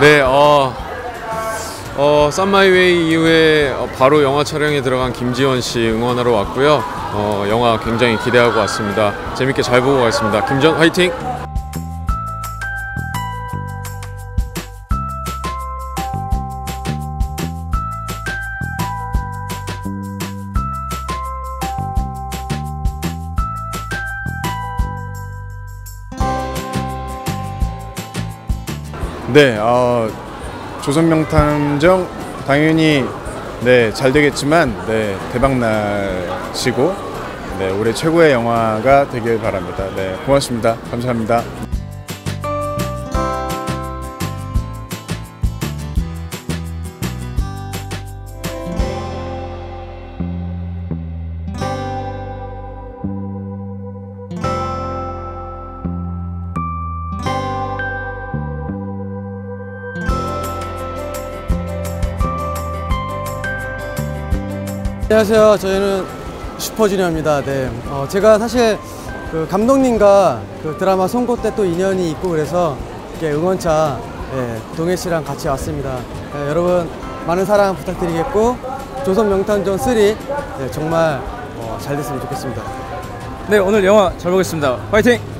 네, 어, 어, 썸마이웨이 이후에 어, 바로 영화 촬영에 들어간 김지원 씨 응원하러 왔고요. 어, 영화 굉장히 기대하고 왔습니다. 재밌게 잘 보고 가겠습니다. 김전 화이팅! 네, 어, 조선명탐정 당연히 네, 잘 되겠지만 네, 대박 나시고 네, 올해 최고의 영화가 되길 바랍니다. 네, 고맙습니다. 감사합니다. 안녕하세요. 저희는 슈퍼주니어입니다. 네. 어, 제가 사실 그 감독님과 그 드라마 송곳 때또 인연이 있고 그래서 이렇게 응원차 예, 동해 씨랑 같이 왔습니다. 예, 여러분 많은 사랑 부탁드리겠고 조선 명탐정 3 예, 정말 어, 잘 됐으면 좋겠습니다. 네 오늘 영화 잘 보겠습니다. 화이팅!